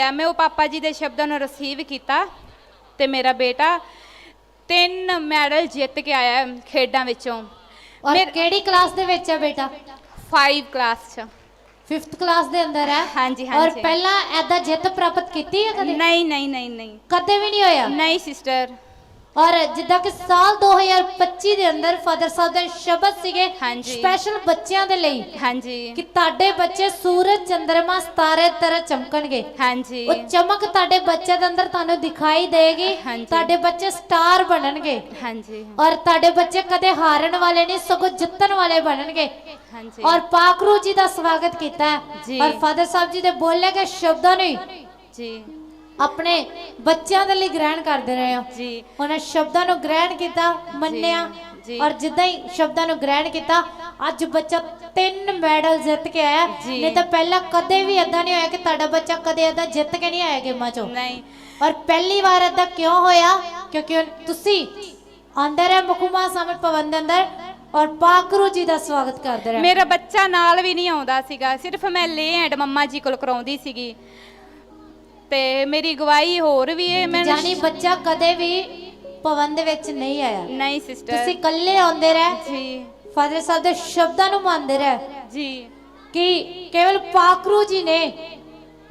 ਆ ਮੈਂ ਉਹ ਪਾਪਾ ਜੀ ਦੇ ਸ਼ਬਦਾਂ ਨੂੰ ਰਿਸੀਵ ਕੀਤਾ ਤੇ ਮੇਰਾ ਬੇਟਾ ਤਿੰਨ ਮੈਡਲ ਜਿੱਤ ਕੇ ਆਇਆ ਹੈ ਖੇਡਾਂ ਵਿੱਚੋਂ। ਔਰ ਮੇਰ- ਕਿਹੜੀ ਕਲਾਸ ਦੇ ਵਿੱਚ ਹੈ ਬੇਟਾ? 5 ਕਲਾਸ ਚ। 5th ਕਲਾਸ ਦੇ ਅੰਦਰ ਹੈ? ਹਾਂਜੀ, ਔਰ ਹਾਂਜੀ। ਪਹਿਲਾਂ ਐਦਾ ਜਿੱਤ ਪ੍ਰਾਪਤ ਕੀਤੀ ਹੈ ਕਦੇ? ਨਹੀਂ ਨਹੀਂ ਨਹੀਂ ਨਹੀਂ। ਕਦੇ ਵੀ ਨਹੀਂ ਹੋਇਆ? ਨਹੀਂ ਸਿਸਟਰ ਔਰ ਜਿੱਦਾਂ ਕਿ ਸਾਲ 2025 ਦੇ ਅੰਦਰ ਫਾਦਰ ਸਾਹਿਬ ਦੇ ਸ਼ਬਦ ਸੀਗੇ। ਸਪੈਸ਼ਲ ਬੱਚਿਆਂ ਦੇ ਲਈ ਹਾਂਜੀ। ਕਿ ਤੁਹਾਡੇ ਬੱਚੇ ਸੂਰਜ ਚੰ드ਰਮਾ ਸਿਤਾਰੇ ਤਰ੍ਹਾਂ ਚਮਕਣਗੇ। ਹਾਂਜੀ। ਉਹ ਚਮਕ ਤੁਹਾਡੇ ਬੱਚੇ ਦੇ ਅੰਦਰ ਤੁਹਾਨੂੰ ਦਿਖਾਈ ਦੇਗੀ। ਤੁਹਾਡੇ ਬੱਚੇ ਸਟਾਰ ਬਣਨਗੇ। ਹਾਂਜੀ। ਔਰ ਤੁਹਾਡੇ ਬੱਚੇ ਕਦੇ ਹਾਰਨ ਵਾਲੇ ਨਹੀਂ ਸਗੋਂ ਜਿੱਤਣ ਵਾਲੇ ਬਣਨਗੇ। ਹਾਂਜੀ। ਔਰ ਪਾਕਰੂ ਜੀ ਦਾ ਸਵਾਗਤ ਕੀਤਾ। ਹੈ। ਔਰ ਫਾਦਰ ਸਾਹਿਬ ਜੀ ਦੇ ਬੋਲੇ ਗਏ ਸ਼ਬਦਾਂ ਨੂੰ ਜੀ। ਆਪਣੇ ਬੱਚਿਆਂ ਦੇ ਲਈ ਗ੍ਰਹਿਣ ਕਰਦੇ ਰਹੇ ਹੋ ਜੀ। ਉਹਨਾਂ ਸ਼ਬਦਾਂ ਨੂੰ ਗ੍ਰਹਿਣ ਕੀਤਾ ਮੰਨਿਆ। ਔਰ ਜਿੱਦਾਂ ਹੀ ਸ਼ਬਦਾਂ ਨੂੰ ਗ੍ਰਹਿਣ ਕੀਤਾ ਅੱਜ ਬੱਚਾ ਤਿੰਨ ਮੈਡਲ ਜਿੱਤ ਕੇ ਆਇਆ। ਨਹੀਂ ਤਾਂ ਪਹਿਲਾਂ ਕਦੇ ਵੀ ਇਦਾਂ ਨਹੀਂ ਹੋਇਆ ਕਿ ਤੁਹਾਡਾ ਬੱਚਾ ਕਦੇ ਇਦਾਂ ਜਿੱਤ ਕੇ ਨਹੀਂ ਆਇਆ ਗੇਮਾਂ ਚੋਂ। ਨਹੀਂ। ਔਰ ਪਹਿਲੀ ਵਾਰ ਇਦਾਂ ਕਿਉਂ ਹੋਇਆ? ਕਿਉਂਕਿ ਤੁਸੀਂ ਅੰਦਰ ਹੈ ਮੁਖਮਾ ਸਾਹਮਣੇ ਭਵਨ ਦੇ ਅੰਦਰ ਔਰ ਪਾਕਰੂ ਜੀ ਦਾ ਸਵਾਗਤ ਕਰਦੇ ਰਹੇ। ਮੇਰਾ ਬੱਚਾ ਨਾਲ ਵੀ ਨਹੀਂ ਆਉਂਦਾ ਸੀਗਾ। ਸਿਰਫ ਮੈਂ ਲੇ ਐਂਡ ਮੰਮਾ ਜੀ ਕੋਲ ਕਰਾਉਂਦੀ ਸੀਗੀ। ਤੇ ਮੇਰੀ ਗਵਾਹੀ ਹੋਰ ਵੀ ਹੈ ਮੈਂ ਜਾਨੀ ਬੱਚਾ ਕਦੇ ਵੀ ਭਵਨ ਦੇ ਵਿੱਚ ਨਹੀਂ ਆਇਆ। ਨਹੀਂ ਸਿਸਟਰ ਤੁਸੀਂ ਇਕੱਲੇ ਆਉਂਦੇ ਰਹੇ। ਜੀ। ਫਾਦਰ ਸਾਹਿਬ ਦੇ ਸ਼ਬਦਾਂ ਨੂੰ ਮੰਨਦੇ ਰਹੇ। ਜੀ। ਕਿ ਕੇਵਲ ਪਾਕਰੂ ਜੀ ਨੇ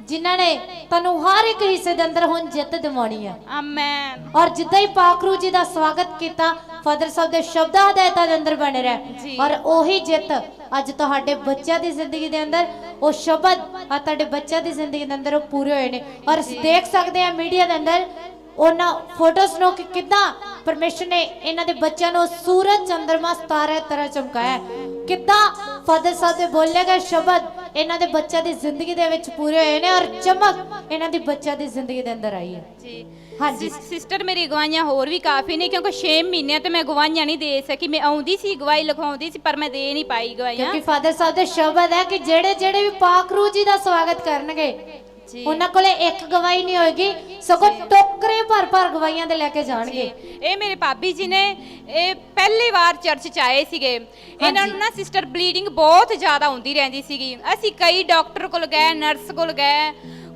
ਜਿਨ੍ਹਾਂ ਨੇ ਤੁਹਾਨੂੰ ਹਰ ਇੱਕ ਹਿੱਸੇ ਦੇ ਅੰਦਰ ਹੁਣ ਜਿੱਤ ਦਿਵਾਉਣੀ ਹੈ ਆਮੈਨ ਔਰ ਜਿੱਦਾਂ ਹੀ ਪਾਕਰੂ ਜੀ ਦਾ ਸਵਾਗਤ ਕੀਤਾ ਫਾਦਰ ਸਾਹਿਬ ਦੇ ਸ਼ਬਦਾਂ ਹਦਾਇਤਾਂ ਦੇ ਅੰਦਰ ਬਣੇ ਰਹੇ। ਔਰ ਉਹੀ ਜਿੱਤ ਅੱਜ ਤੁਹਾਡੇ ਬੱਚਿਆਂ ਦੀ ਜ਼ਿੰਦਗੀ ਦੇ ਅੰਦਰ ਉਹ ਸ਼ਬਦ ਆ ਤੁਹਾਡੇ ਬੱਚਿਆਂ ਦੀ ਜ਼ਿੰਦਗੀ ਦੇ ਅੰਦਰ ਉਹ ਪੂਰੇ ਹੋਏ ਨੇ। ਔਰ ਅਸੀਂ ਦੇਖ ਸਕਦੇ ਆ ਮੀਡੀਆ ਦੇ ਅੰਦਰ ਉਹਨਾਂ ਫੋਟੋਸ ਨੂੰ ਕਿ ਕਿਦਾਂ ਪਰਮੇਸ਼ਰ ਨੇ ਇਹਨਾਂ ਦੇ ਬੱਚਿਆਂ ਨੂੰ ਸੂਰਜ ਚੰਦਰਮਾ ਸਿਤਾਰੇ ਤਰ੍ਹਾਂ ਚਮਕਾਇਆ। ਕਿੱਦਾਂ ਫਾਦਰ ਸਾਹਿਬ ਦੇ ਬੋਲੇ ਗਏ ਸ਼ਬਦ ਇਹਨਾਂ ਦੇ ਬੱਚਿਆਂ ਦੀ ਜ਼ਿੰਦਗੀ ਦੇ ਵਿੱਚ ਪੂਰੇ ਹੋਏ ਨੇ ਔਰ ਚਮਕ ਇਹਨਾਂ ਦੀ ਬੱਚਿਆਂ ਦੀ ਜ਼ਿੰਦਗੀ ਦੇ ਅੰਦਰ ਆਈ ਹੈ। ਜੀ। ਹਾਂਜੀ। ਸਿਸ- ਸਿਸਟਰ ਮੇਰੀ ਗਵਾਹੀਆਂ ਹੋਰ ਵੀ ਕਾਫੀ ਨੇ ਕਿਉਂਕਿ 6 ਮਹੀਨਿਆਂ ਤੇ ਮੈਂ ਗਵਾਹੀਆਂ ਨਹੀਂ ਦੇ ਸਕੀ। ਮੈਂ ਆਉਂਦੀ ਸੀ ਗਵਾਹੀ ਲਿਖਵਾਉਂਦੀ ਸੀ ਪਰ ਮੈਂ ਦੇ ਨਹੀਂ ਪਾਈ ਗਵਾਹੀਆਂ। ਕਿਉਂਕਿ ਫਾਦਰ ਸਾਹਿਬ ਦੇ ਸ਼ਬਦ ਹੈ ਕਿ ਜਿਹੜੇ ਜਿਹੜੇ ਵੀ ਪਾਕਰੂ ਜੀ ਦਾ ਸਵਾਗਤ ਕਰਨਗੇ ਉਹਨਾਂ ਕੋਲੇ ਇੱਕ ਗਵਾਹੀ ਨਹੀਂ ਹੋਏਗੀ ਸਗੋਂ ਟੋਕਰੇ ਭਰ ਭਰ ਗਵਾਹੀਆਂ ਦੇ ਲੈ ਕੇ ਜਾਣਗੇ। ਇਹ ਮੇਰੇ ਭਾਬੀ ਜੀ ਨੇ ਇਹ ਪਹਿਲੀ ਵਾਰ ਚਰਚ ਚ ਆਏ ਸੀਗੇ। ਇਹਨਾਂ ਨੂੰ ਨਾ ਸਿਸਟਰ ਬਲੀਡਿੰਗ ਬਹੁਤ ਜ਼ਿਆਦਾ ਹੁੰਦੀ ਰਹਿੰਦੀ ਸੀਗੀ। ਅਸੀਂ ਕਈ ਡਾਕਟਰ ਕੋਲ ਗਏ ਨਰਸ ਕੋਲ ਗਏ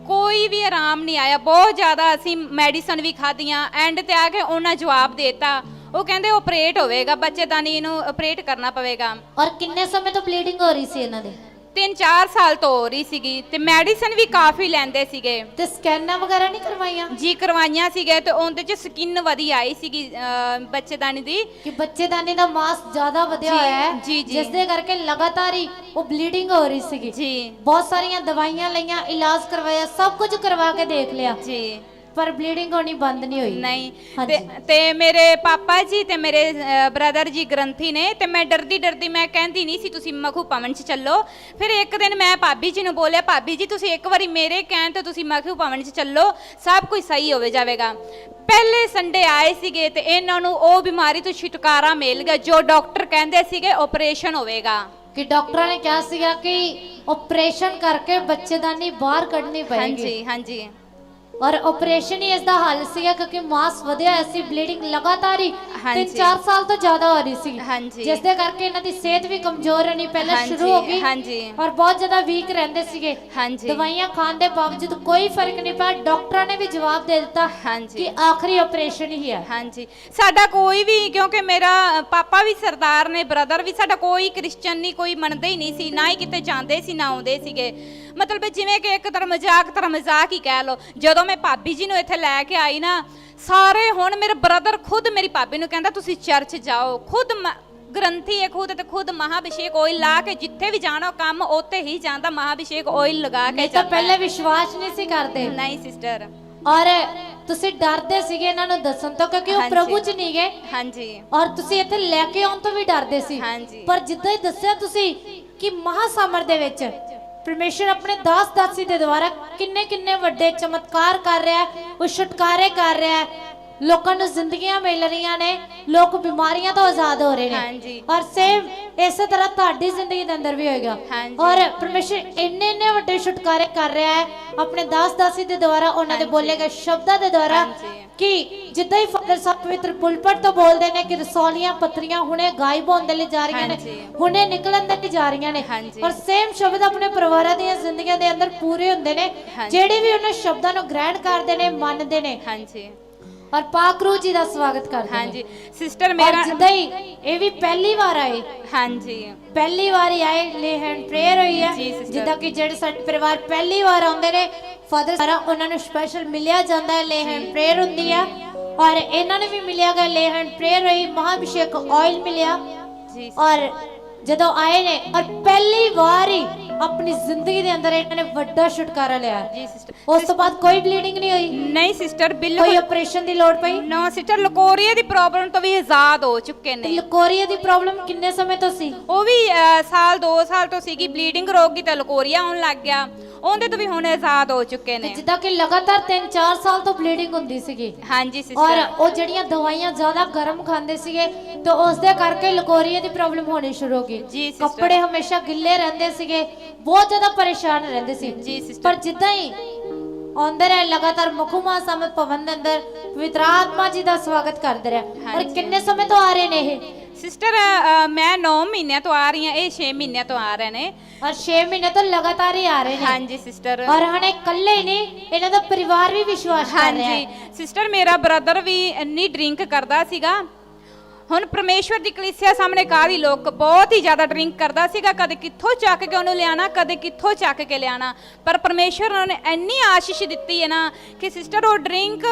ਕੋਈ ਵੀ ਆਰਾਮ ਨਹੀਂ ਆਇਆ। ਬਹੁਤ ਜ਼ਿਆਦਾ ਅਸੀਂ ਮੈਡੀਸਨ ਵੀ ਖਾਧੀਆਂ ਐਂਡ ਤੇ ਆ ਕੇ ਉਹਨਾਂ ਜਵਾਬ ਦੇਤਾ। ਉਹ ਕਹਿੰਦੇ ਆਪਰੇਟ ਹੋਵੇਗਾ ਬੱਚੇਦਾਨੀ ਨੂੰ ਆਪਰੇਟ ਕਰਨਾ ਪਵੇਗਾ। ਔਰ ਕਿੰਨੇ ਸਮੇਂ ਤੋਂ ਬਲੀਡਿੰਗ ਹੋ ਰਹੀ ਸੀ ਇਹਨਾਂ ਦੇ? 3-4 ਸਾਲ ਤੋਂ ਹੋ ਰਹੀ ਸੀਗੀ ਤੇ ਮੈਡੀਸਨ ਵੀ ਕਾਫੀ ਲੈਂਦੇ ਸੀਗੇ। ਤੇ ਸਕੈਨਾਂ ਵਗੈਰਾ ਨਹੀਂ ਕਰਵਾਈਆਂ? ਜੀ ਕਰਵਾਈਆਂ ਸੀਗੇ ਤੇ ਉਹਦੇ ਚ ਸਕਿਨ ਵਧੀ ਆਈ ਸੀਗੀ ਅਹ, ਬੱਚੇਦਾਨੀ ਦੀ। ਕਿ ਬੱਚੇਦਾਨੀ ਦਾ ਮਾਸ ਜ਼ਿਆਦਾ ਵਧਿਆ ਜੀ, ਹੋਇਆ ਹੈ ਜੀ, ਜੀ। ਜਿਸ ਦੇ ਕਰਕੇ ਲਗਾਤਾਰ ਹੀ ਉਹ ਬਲੀਡਿੰਗ ਹੋ ਰਹੀ ਸੀਗੀ। ਜੀ। ਬਹੁਤ ਸਾਰੀਆਂ ਦਵਾਈਆਂ ਲਈਆਂ ਇਲਾਜ ਕਰਵਾਇਆ ਸਭ ਕੁਝ ਕਰਵਾ ਕੇ ਦੇਖ ਲਿਆ। ਜੀ। ਪਰ ਬਲੀਡਿੰਗ ਹੋਣੀ ਬੰਦ ਨਹੀਂ ਹੋਈ। ਨਹੀਂ ਹਾਂਜੀ। ਤੇ ਮੇਰੇ ਪਾਪਾ ਜੀ ਤੇ ਮੇਰੇ ਬ੍ਰਦਰ ਜੀ ਗ੍ਰੰਥੀ ਨੇ ਤੇ ਮੈਂ ਡਰਦੀ ਡਰਦੀ ਮੈਂ ਕਹਿੰਦੀ ਨਹੀਂ ਸੀ ਤੁਸੀਂ ਮਖੂ ਭਵਨ ਚ ਚੱਲੋ। ਫਿਰ ਇੱਕ ਦਿਨ ਮੈਂ ਭਾਬੀ ਜੀ ਨੂੰ ਬੋਲਿਆ ਭਾਬੀ ਜੀ ਤੁਸੀਂ ਇੱਕ ਵਾਰੀ ਮੇਰੇ ਕਹਿਣ ਤੇ ਤੁਸੀਂ ਮਖੂ ਭਵਨ ਚ ਚੱਲੋ ਸਭ ਕੁਝ ਸਹੀ ਹੋਵੇ ਜਾਵੇਗਾ। ਪਹਿਲੇ ਸੰਡੇ ਆਏ ਸੀਗੇ ਤੇ ਇਹਨਾਂ ਨੂੰ ਉਹ ਬਿਮਾਰੀ ਤੋਂ ਛੁਟਕਾਰਾ ਮਿਲ ਗਿਆ ਜੋ ਡਾਕਟਰ ਕਹਿੰਦੇ ਸੀਗੇ ਆਪਰੇਸ਼ਨ ਹੋਵੇਗਾ। ਕਿ ਡਾਕਟਰਾਂ ਨੇ ਕਿਹਾ ਸੀਗਾ ਕਿ ਆਪਰੇਸ਼ਨ ਕਰਕੇ ਬੱਚੇਦਾਨੀ ਬਾਹਰ ਕੱਢਣੀ ਪਏਗੀ। ਹਾਂਜੀ ਹਾਂਜੀ। ਔਰ ਆਪਰੇਸ਼ਨ ਹੀ ਇਸ ਦਾ ਹੱਲ ਸੀਗਾ ਕਿਉਂਕਿ ਮਾਸ ਵਧਿਆ ਹੋਇਆ ਸੀ ਬਲੀਡਿੰਗ ਲਗਾਤਾਰ ਹੀ ਹਾਂਜੀ। 3-4 ਸਾਲ ਤੋਂ ਜ਼ਿਆਦਾ ਹੋ ਰਹੀ ਸੀ ਹਾਂਜੀ। ਜਿਸ ਦੇ ਕਰਕੇ ਇਹਨਾਂ ਦੀ ਸਿਹਤ ਵੀ ਕਮਜ਼ੋਰ ਰਹਿਣੀ ਪਹਿਲਾਂ ਹਾਂਜੀ, ਸ਼ੁਰੂ ਹੋ ਗਈ ਹਾਂਜੀ। ਔਰ ਬਹੁਤ ਜ਼ਿਆਦਾ ਵੀਕ ਰਹਿੰਦੇ ਸੀਗੇ ਹਾਂਜੀ। ਦਵਾਈਆਂ ਖਾਣ ਦੇ ਬਾਵਜੂਦ ਕੋਈ ਫ਼ਰਕ ਨਹੀਂ ਪਿਆ ਡਾਕਟਰਾਂ ਨੇ ਵੀ ਜਵਾਬ ਦੇ ਦਿੱਤਾ ਹਾਂਜੀ। ਕਿ ਆਖਰੀ ਆਪਰੇਸ਼ਨ ਹੀ ਹੈ ਹਾਂਜੀ ਸਾਡਾ ਕੋਈ ਵੀ ਕਿਉਂਕਿ ਮੇਰਾ ਅ, ਪਾਪਾ ਵੀ ਸਰਦਾਰ ਨੇ ਬ੍ਰਦਰ ਵੀ ਸਾਡਾ ਕੋਈ ਕ੍ਰਿਸਚੀਅਨ ਨਹੀਂ ਕੋਈ ਮੰਨਦਾ ਹੀ ਨਹੀਂ ਸੀ ਨਾ ਹੀ ਕਿਤੇ ਜਾਂਦੇ ਸੀ ਨਾ ਆਉਂਦੇ ਸੀਗੇ ਮਤਲਬ ਜਿਵੇਂ ਕਿ ਇੱਕ ਤਰ੍ਹਾਂ ਮਜ਼ਾਕ ਤਰ੍ਹਾਂ ਮਜ਼ਾਕ ਹੀ ਕਹਿ ਲਓ। ਜਦੋਂ ਮੈਂ ਭਾਬੀ ਜੀ ਨੂੰ ਇੱਥੇ ਲੈ ਕੇ ਆਈ ਨਾ ਸਾਰੇ ਹੁਣ ਮੇਰੇ ਬ੍ਰਦਰ ਖੁਦ ਮੇਰੀ ਭਾਬੀ ਨੂੰ ਕਹਿੰਦਾ ਤੁਸੀਂ ਚਰਚ ਜਾਓ। ਖੁਦ ਗ੍ਰੰਥੀ ਹੈ ਖੁਦ ਤੇ ਖੁਦ ਮਹਾਭਿਸ਼ੇਕ ਆਇਲ ਲਾ ਕੇ ਜਿੱਥੇ ਵੀ ਜਾਣਾ ਕੰਮ ਉੱਥੇ ਹੀ ਜਾਂਦਾ ਮਹਾਭਿਸ਼ੇਕ ਆਇਲ ਲਗਾ ਕੇ ਨਹੀਂ ਤਾਂ ਜਾਂਦਾ। ਪਹਿਲੇ ਵਿਸ਼ਵਾਸ ਨਹੀਂ ਸੀ ਕਰਦੇ। ਨਹੀਂ ਸਿਸਟਰ ਔਰ ਤੁਸੀਂ ਡਰਦੇ ਸੀਗੇ ਇਹਨਾਂ ਨੂੰ ਦੱਸਣ ਤੋਂ ਕਿਉਂਕਿ ਉਹ ਹਾਂਜੀ। ਪ੍ਰਭੂ ਚ ਨਹੀਂ ਗਏ। ਹਾਂਜੀ। ਔਰ ਤੁਸੀਂ ਇੱਥੇ ਲੈ ਕੇ ਆਉਣ ਤੋਂ ਵੀ ਡਰਦੇ ਸੀ। ਹਾਂਜੀ। ਪਰ ਜਿੱਦਾਂ ਹੀ ਦੱਸਿਆ ਤੁਸੀਂ ਕਿ ਮਹਾਸਮਰ ਦੇ ਵਿੱਚ ਪਰਮੇਸ਼ਰ ਆਪਣੇ ਦਾਸ ਦਾਸੀ ਦੇ ਦੁਆਰਾ ਕਿੰਨੇ ਕਿੰਨੇ ਵੱਡੇ ਚਮਤਕਾਰ ਕਰ ਰਿਹਾ ਹੈ, ਉਹ ਛੁਟਕਾਰੇ ਕਰ ਰਿਹਾ ਹੈ। ਲੋਕਾਂ ਨੂੰ ਜ਼ਿੰਦਗੀਆਂ ਮਿਲ ਰਹੀਆਂ ਨੇ ਲੋਕ ਬਿਮਾਰੀਆਂ ਤੋਂ ਆਜ਼ਾਦ ਹੋ ਰਹੇ ਨੇ ਹਾਂਜੀ। ਔਰ ਸੇਮ ਇਸੇ ਤਰ੍ਹਾਂ ਤੁਹਾਡੀ ਜ਼ਿੰਦਗੀ ਦੇ ਅੰਦਰ ਵੀ ਹੋਏਗਾ ਹਾਂਜੀ। ਔਰ ਪਰਮੇਸ਼ਰ ਇੰਨੇ ਇੰਨੇ ਵੱਡੇ ਛੁਟਕਾਰੇ ਕਰ ਰਿਹਾ ਹੈ ਆਪਣੇ ਦਾਸ ਦਾਸੀ ਦੇ ਦੁਆਰਾ ਉਹਨਾਂ ਦੇ। ਬੋਲੇ ਗਏ ਸ਼ਬਦਾਂ ਦੇ ਦੁਆਰਾ ਹਾਂਜੀ। ਕਿ ਜਿੱਦਾਂ ਹੀ ਫਾਦਰ ਸਾਹਿਬ ਪਵਿੱਤਰ ਪੁਲਪਟ ਤੋਂ ਬੋਲਦੇ ਨੇ ਕਿ ਰਸੌਲੀਆਂ ਪੱਤਰੀਆਂ ਹੁਣੇ ਗਾਇਬ ਹੋਣ ਦੇ ਲਈ ਜਾ ਰਹੀਆਂ ਨੇ ਹਾਂਜੀ। ਹੁਣੇ ਨਿਕਲਣ ਦੇ ਲਈ ਜਾ ਰਹੀਆਂ ਨੇ ਹਾਂਜੀ। ਔਰ ਸੇਮ ਸ਼ਬਦ ਆਪਣੇ ਪਰਿਵਾਰਾਂ ਦੀਆਂ ਜ਼ਿੰਦਗੀਆਂ ਦੇ ਅੰਦਰ ਪੂਰੇ ਹੁੰਦੇ ਨੇ ਹਾਂਜੀ। ਜਿਹੜੇ ਵੀ ਉਹਨਾਂ ਸ਼ਬਦਾਂ ਨੂੰ ਗ੍ਰਹਿਣ ਕਰਦੇ ਨੇ ਮੰਨਦੇ ਨੇ ਹਾਂਜੀ ਔਰ ਪਾਕ ਰੂਹ ਜੀ ਦਾ ਸਵਾਗਤ ਕਰਦੇ ਨੇ। ਹਾਂਜੀ ਸਿਸਟਰ ਮੇਰਾ ਜਿੱਦਾਂ ਹੀ ਇਹ ਵੀ ਪਹਿਲੀ ਵਾਰ ਆਏ। ਹਾਂਜੀ। ਪਹਿਲੀ ਵਾਰ ਹੀ ਆਏ ਲੇ ਹੈਂਡ ਪ੍ਰੇਅਰ ਹੋਈ ਹੈ। ਜੀ, sister। ਜਿੱਦਾਂ ਕਿ ਜਿਹੜੇ ਸਾਡੇ ਪਰਿਵਾਰ ਪਹਿਲੀ ਵਾਰ ਆਉਂਦੇ ਨੇ ਫਾਦਰ ਸਾਰਾ ਉਹਨਾਂ ਨੂੰ ਸਪੈਸ਼ਲ ਮਿਲਿਆ ਜਾਂਦਾ ਹੈ ਲੇ ਹੈਂਡ ਪ੍ਰੇਅਰ ਹੁੰਦੀ ਹੈ। ਔਰ ਇਹਨਾਂ ਨੂੰ ਵੀ ਮਿਲਿਆ ਗਿਆ ਲੇ ਹੈਂਡ ਪ੍ਰੇਅਰ ਹੋਈ ਮਹਾਭਿਸ਼ੇਕ ਆਇਲ ਮਿਲਿਆ। ਜੀ ਔਰ ਜਦੋਂ ਆਏ ਨੇ ਔਰ ਪਹਿਲੀ ਵਾਰ ਹੀ ਆਪਣੀ ਜ਼ਿੰਦਗੀ ਦੇ ਅੰਦਰ ਇਹਨਾਂ ਨੇ ਵੱਡਾ ਛੁਟਕਾਰਾ ਲਿਆ। ਜੀ ਸਿਸਟਰ ਉਸ ਤੋਂ ਬਾਅਦ ਕੋਈ ਬਲੀਡਿੰਗ ਨਹੀਂ ਹੋਈ। ਨਹੀਂ ਸਿਸਟਰ ਕੋਈ ਬਿਲਕੁਲ ਆਪਰੇਸ਼ਨ ਦੀ ਲੋੜ ਪਈ? ਨੋ ਸਿਸਟਰ ਲਕੋਰੀਆ ਦੀ ਪ੍ਰੋਬਲਮ ਤੋਂ ਵੀ ਆਜ਼ਾਦ ਹੋ ਚੁੱਕੇ ਨੇ। ਲਕੋਰੀਆ ਦੀ ਪ੍ਰੋਬਲਮ ਕਿੰਨੇ ਸਮੇਂ ਤੋਂ ਸੀ? ਉਹ ਵੀ ਅਹ, ਸਾਲ 2 ਸਾਲ ਤੋਂ ਸੀਗੀ। ਬਲੀਡਿੰਗ ਰੋਗ ਦੀ ਤੇ ਲਕੋਰੀਆ ਆਉਣ ਲੱਗ ਗਿਆ। ਉਹਦੇ ਤੋਂ ਵੀ ਹੁਣ ਆਜ਼ਾਦ ਹੋ ਚੁੱਕੇ ਤੇ ਨੇ ਜਿੱਦਾਂ ਕਿ ਲਗਾਤਾਰ 3-4 ਸਾਲ ਤੋਂ ਬਲੀਡਿੰਗ ਹੁੰਦੀ ਸੀਗੀ। ਹਾਂਜੀ ਔਰ ਸਿਸਟਰ ਉਹ ਜਿਹੜੀਆਂ ਦਵਾਈਆਂ ਜ਼ਿਆਦਾ ਗਰਮ ਖਾਂਦੇ ਸੀਗੇ ਤੇ ਉਸ ਦੇ ਕਰਕੇ ਲਕੋਰੀਆ ਦੀ ਪ੍ਰੋਬਲਮ ਹੋਣੀ ਸ਼ੁਰੂ ਹੋ ਗਈ। ਜੀ, sister। ਕੱਪੜੇ ਹਮੇਸ਼ਾ ਗਿੱਲੇ ਰਹਿੰਦੇ ਸੀਗੇ ਬਹੁਤ ਜ਼ਿਆਦਾ ਪਰੇਸ਼ਾਨ ਰਹਿੰਦੇ ਸੀ। ਜੀ, sister। ਪਰ ਜਿੱਦਾਂ ਹੀ ਆਉਂਦੇ ਰਹੇ ਲਗਾਤਾਰ ਮੁਖਮਾ ਸਮਤ ਭਵਨ ਦੇ ਅੰਦਰ ਪਵਿੱਤਰ ਆਤਮਾ ਜੀ ਦਾ ਸਵਾਗਤ ਕਰਦੇ ਰਹੇ। ਔਰ ਹਾਂਜੀ। ਕਿੰਨੇ ਸਮੇਂ ਤੋਂ ਆ ਰਹੇ ਨੇ ਇਹ? ਸਿਸਟਰ ਮੈਂ 9 ਮਹੀਨਿਆਂ ਤੋਂ ਆ ਰਹੀ ਹਾਂ ਇਹ 6 ਮਹੀਨਿਆਂ ਤੋਂ ਆ ਰਹੇ ਨੇ। ਔਰ 6 ਮਹੀਨੇ ਤੋਂ ਲਗਾਤਾਰ ਹੀ ਆ ਰਹੇ ਨੇ। ਹਾਂਜੀ ਸਿਸਟਰ ਔਰ ਹਣੇ ਇਕੱਲੇ ਹੀ ਨਹੀਂ ਇਹਨਾਂ ਦਾ ਪਰਿਵਾਰ ਵੀ ਵਿਸ਼ਵਾਸ ਕਰ ਰਿਹਾ ਹਾਂਜੀ ਹੈ ਸਿਸਟਰ ਮੇਰਾ ਬ੍ਰਦਰ ਵੀ ਇੰਨੀ ਡਰਿੰਕ ਕਰਦਾ ਸੀਗਾ। ਹੁਣ ਪਰਮੇਸ਼ਵਰ ਦੀ ਕਲੀਸਿਆ ਸਾਹਮਣੇ ਕਾਦੀ ਲੋਕ ਬਹੁਤ ਹੀ ਜ਼ਿਆਦਾ ਡਰਿੰਕ ਕਰਦਾ ਸੀਗਾ ਕਦੇ ਕਿੱਥੋਂ ਚੱਕ ਕੇ ਉਹਨੂੰ ਲਿਆਣਾ ਕਦੇ ਕਿੱਥੋਂ ਚੱਕ ਕੇ ਲਿਆਣਾ। ਪਰ ਪਰਮੇਸ਼ਵਰ ਨੇ ਇੰਨੀ ਆਸ਼ੀਸ਼ ਦਿੱਤੀ ਹੈ ਨਾ ਕਿ ਸਿਸਟਰ ਉਹ ਡਰਿੰਕ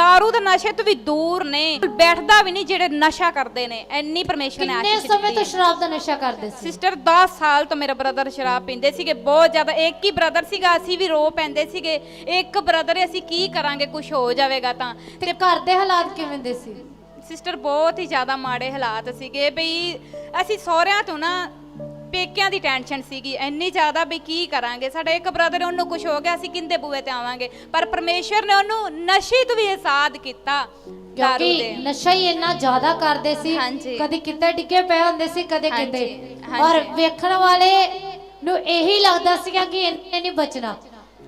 दारू ਦੇ ਨਸ਼ੇ ਤੋਂ ਵੀ ਦੂਰ ਨੇ। ਬੈਠਦਾ ਵੀ ਨਹੀਂ ਜਿਹੜੇ ਨਸ਼ਾ ਕਰਦੇ ਨੇ। ਇੰਨੀ ਪਰਮੇਸ਼ਵਰ ਨੇ ਕਿੰਨੇ ਆਸ਼ੀਸ਼ ਸਮੇਂ ਦਿੱਤੀ ਤੋਂ ਸ਼ਰਾਬ ਦਾ ਨਸ਼ਾ ਕਰਦੇ ਸੀ? ਸਿਸਟਰ 10 ਸਾਲ ਤੋਂ ਮੇਰਾ ਬ੍ਰਦਰ ਸ਼ਰਾਬ ਪੀਂਦੇ ਸੀਗੇ ਬਹੁਤ ਜ਼ਿਆਦਾ। ਇੱਕ ਹੀ ਬ੍ਰਦਰ ਸੀਗਾ ਅਸੀਂ ਵੀ ਰੋ ਪੈਂਦੇ ਸੀਗੇ। ਇੱਕ ਬ੍ਰਦਰ ਅਸੀਂ ਕੀ ਕਰਾਂਗੇ ਕੁਝ ਹੋ ਜਾਵੇਗਾ ਤਾਂ। ਤੇ ਘਰ ਦੇ ਹਾਲਾਤ ਕਿਵੇਂ ਦੇ ਸੀ? ਸਿਸਟਰ ਬਹੁਤ ਹੀ ਜ਼ਿਆਦਾ ਮਾੜੇ ਹਾਲਾਤ ਸੀਗੇ ਬਈ ਅਸੀਂ ਸਹੁਰਿਆਂ ਤੋਂ ਨਾ ਪੇਕਿਆਂ ਦੀ ਟੈਨਸ਼ਨ ਸੀਗੀ ਇੰਨੀ ਜ਼ਿਆਦਾ ਵੀ ਕੀ ਕਰਾਂਗੇ? ਸਾਡਾ ਇੱਕ ਬ੍ਰਦਰ ਉਹਨੂੰ ਕੁਝ ਹੋ ਗਿਆ ਅਸੀਂ ਕਿੰਦੇ ਬੂਏ ਤੇ ਆਵਾਂਗੇ? ਪਰ ਪਰਮੇਸ਼ਰ ਨੇ ਉਹਨੂੰ ਨਸ਼ੇ ਤੋਂ ਵੀ ਆਜ਼ਾਦ ਕੀਤਾ ਦਾਰੂ ਕਿਉਂਕਿ ਦੇ ਨਸ਼ਾ ਹੀ ਇੰਨਾ ਜ਼ਿਆਦਾ ਕਰਦੇ ਸੀ ਹਾਂਜੀ। ਕਦੇ ਕਿਤੇ ਡਿੱਗੇ ਪਏ ਹੁੰਦੇ ਸੀ ਕਦੇ ਹਾਂਜੀ, ਕਿਤੇ। ਹਾਂਜੀ। ਔਰ ਵੇਖਣ ਵਾਲੇ ਨੂੰ ਇਹੀ ਲੱਗਦਾ ਸੀਗਾ ਕਿ ਇਹਨੇ ਨਹੀਂ ਬਚਣਾ।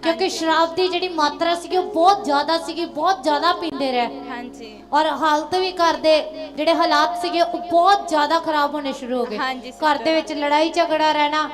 ਕਿਉਂਕਿ ਸ਼ਰਾਬ ਦੀ ਜਿਹੜੀ ਮਾਤਰਾ ਸੀਗੀ ਉਹ ਬਹੁਤ ਜ਼ਿਆਦਾ ਸੀਗੀ ਬਹੁਤ ਜ਼ਿਆਦਾ ਪੀਂਦੇ ਰਹੇ। ਹਾਂਜੀ। ਔਰ ਹਾਲਤ ਵੀ ਘਰ ਦੇ ਜਿਹੜੇ ਹਾਲਾਤ ਸੀਗੇ ਉਹ ਬਹੁਤ ਜ਼ਿਆਦਾ ਖਰਾਬ ਹੋਣੇ ਸ਼ੁਰੂ ਹੋ ਗਏ। ਹਾਂਜੀ, ਘਰ ਦੇ ਵਿੱਚ ਲੜਾਈ ਝਗੜਾ ਰਹਿਣਾ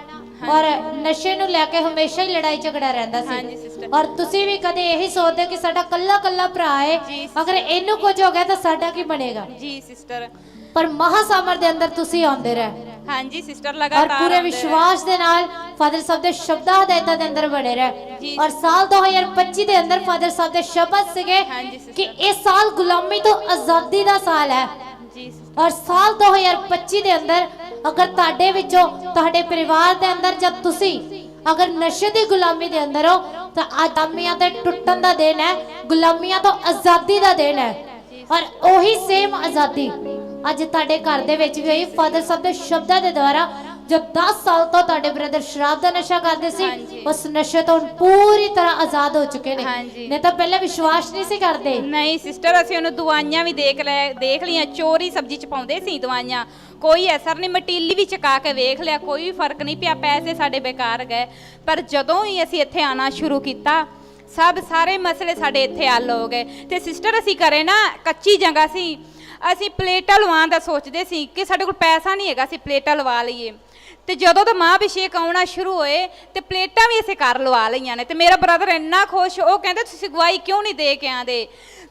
ਔਰ ਨਸ਼ੇ ਨੂੰ ਲੈ ਕੇ ਹਮੇਸ਼ਾ ਹੀ ਲੜਾਈ ਝਗੜਾ ਰਹਿੰਦਾ ਹਾਂਜੀ, ਸੀ sister। ਔਰ ਤੁਸੀਂ ਵੀ ਕਦੇ ਇਹੀ ਸੋਚਦੇ ਹੋ ਕਿ ਸਾਡਾ ਕੱਲਾ ਕੱਲਾ ਭਰਾ ਹੈ? ਜੀ, ਅਗਰ ਇਹਨੂੰ ਕੁਝ ਹੋ ਗਿਆ ਤਾਂ ਸਾਡਾ ਕੀ ਬਣੇਗਾ? ਜੀ ਸਿਸਟਰ ਪਰ ਮਹਾਸਾਮਰ ਦੇ ਅੰਦਰ ਤੁਸੀਂ ਆਉਂਦੇ ਰਹੇ। ਹਾਂਜੀ ਸਿਸਟਰ ਔਰ ਲਗਾਤਾਰ ਪੂਰੇ ਆਉਂਦੇ ਰਹੇ। ਵਿਸ਼ਵਾਸ ਦੇ ਨਾਲ ਫਾਦਰ ਸਾਹਿਬ ਦੇ ਸ਼ਬਦਾਂ ਹਦਾਇਤਾਂ ਦੇ ਅੰਦਰ ਬਣੇ ਰਹੇ ਜੀ। ਔਰ ਸਾਲ 2025 ਦੇ ਅੰਦਰ ਫਾਦਰ ਸਾਹਿਬ ਦੇ ਸ਼ਬਦ ਸੀਗੇ ਹਾਂਜੀ, sister। ਕਿ ਇਹ ਸਾਲ ਗੁਲਾਮੀ ਤੋਂ ਆਜ਼ਾਦੀ ਦਾ ਸਾਲ ਹੈ ਜੀ sister, ਔਰ ਸਾਲ 2025 ਦੇ ਅੰਦਰ ਅਗਰ ਤੁਹਾਡੇ ਵਿੱਚੋਂ ਤੁਹਾਡੇ ਪਰਿਵਾਰ ਦੇ ਅੰਦਰ ਜਦ ਤੁਸੀਂ ਅਗਰ ਨਸ਼ੇ ਦੀ ਗੁਲਾਮੀ ਦੇ ਅੰਦਰ ਹੋ ਤਾਂ ਆਦਮੀਆਂ ਤੇ ਟੁੱਟਣ ਦਾ ਦਿਨ ਹੈ ਗੁਲਾਮੀਆਂ ਤੋਂ ਆਜ਼ਾਦੀ ਦਾ ਦਿਨ ਹੈ ਔਰ ਉਹੀ ਸੇਮ ਆਜ਼ਾਦੀ ਅੱਜ ਤੁਹਾਡੇ ਘਰ ਦੇ ਵਿੱਚ ਵੀ ਹੋਈ। ਫਾਦਰ ਸਾਹਿਬ ਦੇ ਸ਼ਬਦਾਂ ਦੇ ਦੁਆਰਾ ਜੋ 10 ਸਾਲ ਤੋਂ ਤੁਹਾਡੇ ਬ੍ਰਦਰ ਸ਼ਰਾਬ ਦਾ ਨਸ਼ਾ ਕਰਦੇ ਸੀ। ਉਸ ਨਸ਼ੇ ਤੋਂ ਪੂਰੀ ਤਰ੍ਹਾਂ ਆਜ਼ਾਦ ਹੋ ਚੁੱਕੇ ਨੇ। ਨਹੀਂ ਤਾਂ ਪਹਿਲਾਂ ਵਿਸ਼ਵਾਸ ਨਹੀਂ ਸੀ ਕਰਦੇ। ਨਹੀਂ ਸਿਸਟਰ ਅਸੀਂ ਉਹਨੂੰ ਦਵਾਈਆਂ ਵੀ ਦੇਖ ਲੈ ਦੇਖ ਲਈਆਂ ਚੋਰੀ ਸਬਜ਼ੀ ਚ ਪਾਉਂਦੇ ਸੀ ਦਵਾਈਆਂ। ਕੋਈ ਅਸਰ ਨਹੀਂ ਮਟੀਲੀ ਵੀ ਚਕਾ ਕੇ ਵੇਖ ਲਿਆ ਕੋਈ ਵੀ ਫ਼ਰਕ ਨਹੀਂ ਪਿਆ ਪੈਸੇ ਸਾਡੇ ਬੇਕਾਰ ਗਏ। ਪਰ ਜਦੋਂ ਹੀ ਅਸੀਂ ਇੱਥੇ ਆਣਾ ਸ਼ੁਰੂ ਕੀਤਾ ਸਭ ਸਾਰੇ ਮਸਲੇ ਸਾਡੇ ਇੱਥੇ ਹੱਲ ਹੋ ਗਏ। ਤੇ ਸਿਸਟਰ ਅਸੀਂ ਕਰੇ ਨਾ ਕੱਚੀ ਜਗ੍ਹਾ ਸੀ। ਅਸੀਂ ਪਲੇਟਾਂ ਲਵਾਉਣ ਦਾ ਸੋਚਦੇ ਸੀ ਕਿ ਸਾਡੇ ਕੋਲ ਪੈਸਾ ਨਹੀਂ ਹੈਗਾ ਅਸੀਂ ਪਲੇਟਾਂ ਲਵਾ ਲਈਏ। ਤੇ ਜਦੋਂ ਤੋਂ ਮਾਂ ਅਭਿਸ਼ੇਕ ਆਉਣਾ ਸ਼ੁਰੂ ਹੋਏ ਤੇ ਪਲੇਟਾਂ ਵੀ ਅਸੀਂ ਘਰ ਲਵਾ ਲਈਆਂ ਨੇ। ਤੇ ਮੇਰਾ ਬ੍ਰਦਰ ਇੰਨਾ ਖੁਸ਼ ਉਹ ਕਹਿੰਦੇ ਤੁਸੀਂ ਗਵਾਹੀ ਕਿਉਂ ਨਹੀਂ ਦੇ ਕੇ ਆਂਦੇ